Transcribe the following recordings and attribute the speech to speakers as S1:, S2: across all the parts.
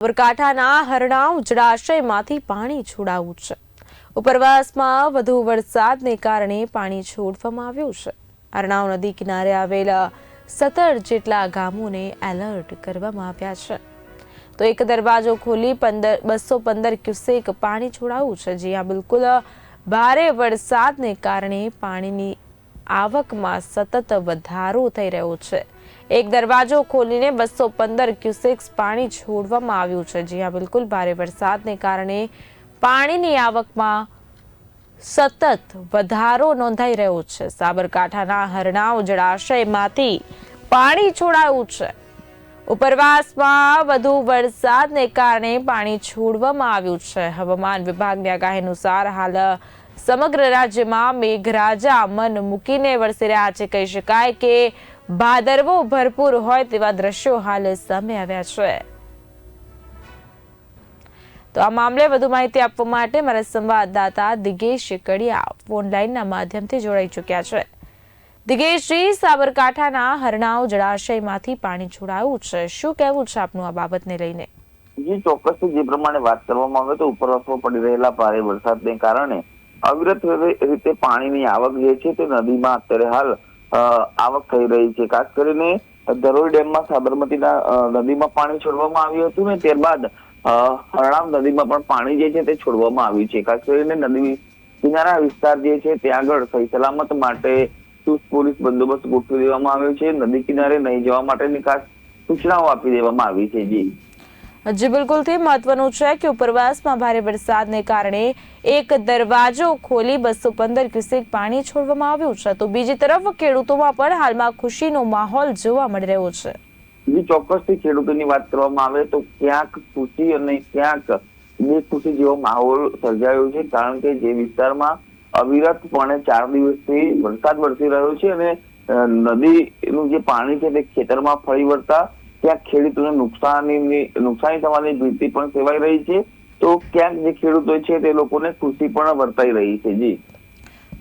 S1: સાબરકાંઠાના હરણાવ જળાશયમાંથી પાણી છોડાવું છે. ઉપરવાસમાં વધુ વરસાદને કારણે પાણી છોડવામાં આવ્યું છે. હરણાવ નદી કિનારે આવેલા સત્તર જેટલા ગામોને એલર્ટ કરવામાં આવ્યા છે. તો એક દરવાજો ખોલી પંદર, બસો પંદર ક્યુસેક પાણી છોડાવું છે. જ્યાં બિલકુલ ભારે વરસાદને કારણે પાણીની આવકમાં સતત વધારો થઈ રહ્યો છે. એક દરવાજો ખોલીને બસો પંદર ક્યુસેક્સ પાણી છોડવામાં આવ્યું છે. જ્યાં બિલકુલ ભારે વરસાદને કારણે પાણીની આવકમાં સતત વધારો નોંધાઈ રહ્યો છે. સાબરકાંઠાના હરણાવ જળાશયમાંથી પાણી છોડાયું છે. ઉપરવાસમાં વધુ વરસાદને કારણે પાણી છોડવામાં આવ્યું છે. હવામાન વિભાગની આગાહી અનુસાર હાલ સમગ્ર રાજ્યમાં મેઘરાજા મન મૂકીને વરસી રહ્યા છે. કહી શકાય કે ભાદરવો ભરપૂર હોય તેવા દ્રશ્યો હાલ સામે આવ્યા છે. તો આ મામલે વધુ માહિતી આપવા માટે મારા સંવાદદાતા દિગેશ કડિયા ફોનલાઈનના માધ્યમથી જોડાઈ ચૂક્યા છે. દિગેશજી, સાબરકાંઠાના હરણાવ જળાશયમાંથી પાણી છોડાયું છે. શું કહેવું છે આપનું આ બાબતને લઈને?
S2: જે, ચોક્કસ. જે પ્રમાણે વાત કરવામાં આવે તો ઉપરવાસમાં પડી રહેલા ભારે વરસાદને કારણે અવિરત રીતે પાણીની આવક જે છે તે નદીમાં અત્યારે હાલ આવક થઈ રહી છે. ખાસ કરીને ધરોઈ ડેમમાં સાબરમતીના નદીમાં પાણી છોડવામાં આવ્યું હતું ને ત્યારબાદ હરણામ નદીમાં પણ પાણી જે છે તે છોડવામાં આવ્યું છે. ખાસ કરીને નદી કિનારા વિસ્તાર જે છે ત્યાં આગળ સહી સલામત માટે ચુસ્ત પોલીસ બંદોબસ્ત ગોઠવી દેવામાં આવ્યો છે. નદી કિનારે નહીં જવા માટેની ખાસ સૂચનાઓ આપી દેવામાં આવી છે જી.
S1: જી, બિલકુલથી મહત્વનું છે કે ઉપરવાસમાં ભારે વરસાદને કારણે એક દરવાજો ખોલી બસો પંદર ક્યુસેક પાણી છોડવામાં આવ્યું છે. તો બીજી તરફ ખેડૂતોમાં પણ હાલમાં ખુશીનો માહોલ જોવા મળી રહ્યો છે.
S2: જે, ચોક્કસથી ખેડૂતોની વાત કરવામાં આવે તો ક્યાંક ખુશી અને ક્યાંક બે ખુશી જેવો માહોલ સર્જાયો છે, કારણ કે જે વિસ્તારમાં અવિરતપણે ચાર દિવસથી વરસાદ વરસી રહ્યો છે અને નદીનું જે પાણી છે તે ખેતરમાં ફરી વળતા ક્યાંક ખેડૂતોને નુકસાની નુકસાની થવાની ભીતિ પણ સેવાઈ રહી છે. તો ક્યાંક જે ખેડૂતો છે તે લોકોને ખુશી પણ વર્તાઈ રહી છે. જી.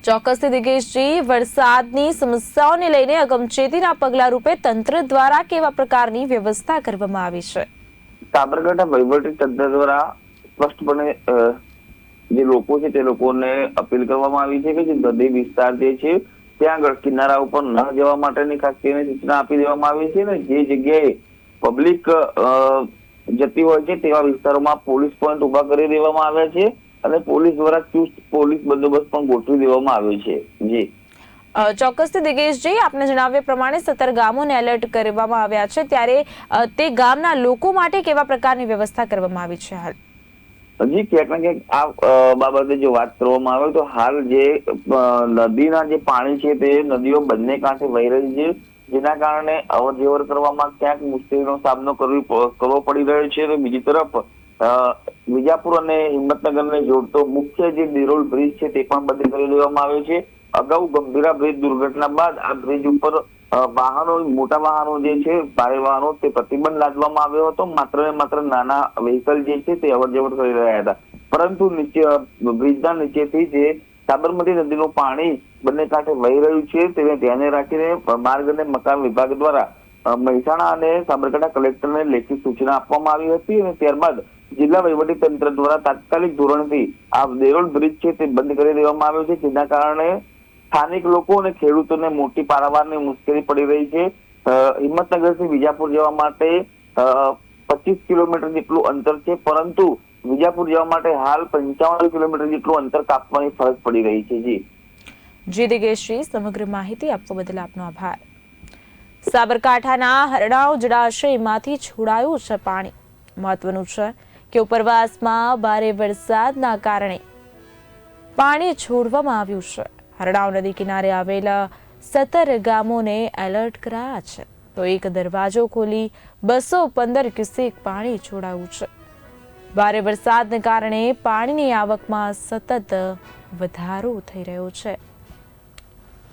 S1: ચોક્કસથી દિગેશજી વરસાદની સમસ્યાઓને લઈને અગમચેતીના પગલા રૂપે તંત્ર દ્વારા કેવા પ્રકારની વ્યવસ્થા કરવામાં આવી છે?
S2: સાબરકાંઠા વહીવટી તંત્ર દ્વારા સ્પષ્ટપણે જે લોકો છે તે લોકોને અપીલ કરવામાં આવી છે કે જે નદી વિસ્તાર જે છે ત્યાં આગળ કિનારા ઉપર ન જવા માટેની ખાસ કરીને સૂચના આપી દેવામાં આવી છે ને જે જગ્યાએ પબ્લિક જતી હોય છે તેવા વિસ્તારોમાં પોલીસ પોઈન્ટ ઊભા કરી દેવામાં આવ્યા છે અને પોલીસ દ્વારા ચુસ્ત પોલીસ બંદોબસ્ત પણ ગોઠવી દેવામાં આવ્યો છે. જી.
S1: ચોક્કસથી દિગેશજી આપને જણાવ્યા પ્રમાણે સત્તર ગામોને એલર્ટ કરવામાં આવ્યા છે. ત્યારે તે ગામના લોકો માટે કેવા પ્રકારની વ્યવસ્થા કરવામાં આવી છે હાલ?
S2: હજી ક્યાંક ને ક્યાંક આ બાબતે જો વાત કરવામાં આવે તો હાલ જે નદીના જે પાણી છે તે નદીઓ બંને કાંઠે વહી રહી છે. જેના કારણે અવર જવર કરવામાં ક્યાંક મુશ્કેલીનો સામનો કરવી પડી રહ્યો છે. તો બીજી તરફ વિજાપુર અને હિંમતનગરને જોડતો મુખ્ય જે દિરોલ બ્રિજ છે તે પણ બંધ કરી દેવામાં આવ્યો છે. અગાઉ ગંભીરા બ્રિજ દુર્ઘટના બાદ આ બ્રિજ ઉપર વાહનો, મોટા વાહનો જે છે, ભારે વાહનો તે પ્રતિબંધ લાદવામાં આવ્યો હતો. માત્ર ને માત્ર નાના વ્હીકલ જે છે તે અવર જવર કરી રહ્યા હતા. પરંતુ નીચે બ્રિજના નીચેથી જે સાબરમતી નદીનું પાણી બંને કાંઠે વહી રહ્યું છે, તેને ધ્યાને રાખીને માર્ગ અને મકાન વિભાગ દ્વારા મહેસાણા અને સાબરકાંઠા કલેક્ટરને લેખિત સૂચના આપવામાં આવી હતી અને ત્યારબાદ જિલ્લા વહીવટી તંત્ર દ્વારા તાત્કાલિક ધોરણથી આ દેરોલ બ્રિજ છે તે બંધ કરી દેવામાં આવ્યો છે, જેના કારણે સ્થાનિક લોકો અને ખેડૂતોને મોટી પારાવારની મુશ્કેલી પડી રહી છે. હિંમતનગરથી વિજાપુર જવા માટે પચીસ કિલોમીટર જેટલું અંતર છે, પરંતુ વિજાપુર જવા માટે હાલ પંચાવન કિલોમીટર જેટલું અંતર કાપવાની ફરજ પડી રહી છે, જી.
S1: જી દિગેશજી સમગ્ર માહિતી આપવા બદલ આપનો આભાર. સાબરકાંઠાના હરણાવ જળાશયમાંથી છોડાયું છે પાણી. મહત્વનું છે કે ઉપરવાસમાં ભારે વરસાદના કારણે પાણી છોડવામાં આવ્યું છે. હરણાવ નદી કિનારે આવેલા સત્તર ગામોને એલર્ટ કરાયા છે. તો એક દરવાજો ખોલી બસો પંદર ક્યુસેક પાણી છોડાયું છે. ભારે વરસાદને કારણે પાણીની આવકમાં સતત વધારો થઈ રહ્યો છે.